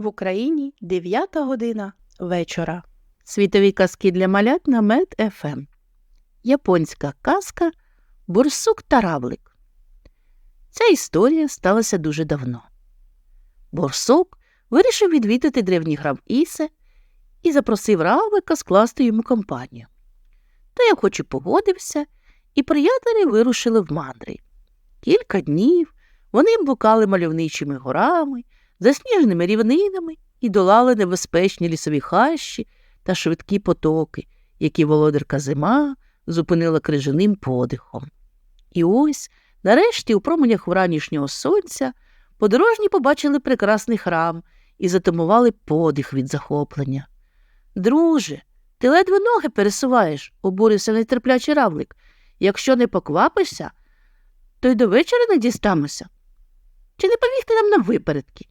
В Україні 9 година вечора. Світові казки для малят на Мед ФМ. Японська казка Борсук та равлик. Ця історія сталася дуже давно. Борсук вирішив відвідати древній грав Ісе і запросив равлика скласти йому компанію. Той охоче погодився, і приятелі вирушили в мандри. Кілька днів вони блукали мальовничими горами, засніженими рівнинами і долали небезпечні лісові хащі та швидкі потоки, які володарка зима зупинила крижаним подихом. І ось, нарешті, у променях вранішнього сонця, подорожні побачили прекрасний храм і затамували подих від захоплення. Друже, ти ледве ноги пересуваєш, обурився нетерплячий равлик. Якщо не поквапишся, то й до вечора не дістамося. Чи не побігти нам на випередки?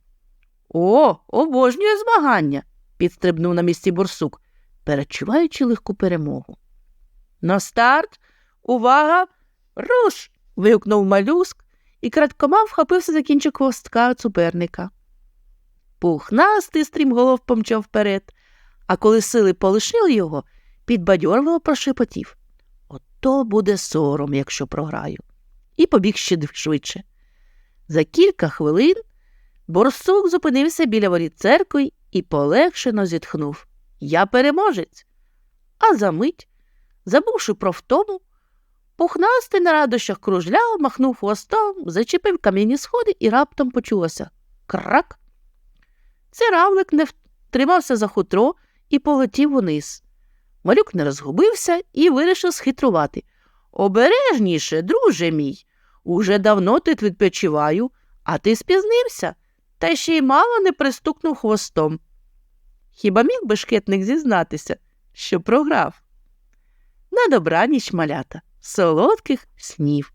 О, обожнює змагання, підстрибнув на місці борсук, перечуваючи легку перемогу. На старт, увага, руш. вигукнув малюск і крадкома вхопився за кінчик хвостка суперника. Пухнастий стрімголов помчав вперед, а коли сили полишили його, підбадьорливо прошепотів. Ото буде сором, якщо програю. І побіг ще швидше. За кілька хвилин борсук зупинився біля воріт церкви і полегшено зітхнув. Я переможець. А за мить, забувши про втому, пухнастий на радощах кружляв, махнув хвостом, зачепив кам'яні сходи і раптом почулося крак. Цей равлик не втримався за хутро і полетів униз. Малюк не розгубився і вирішив схитрувати. Обережніше, друже мій. Уже давно тут відпочиваю, а ти спізнився, та ще й мало не пристукнув хвостом. Хіба міг би шкетник зізнатися, що програв? На добраніч, малята, солодких снів.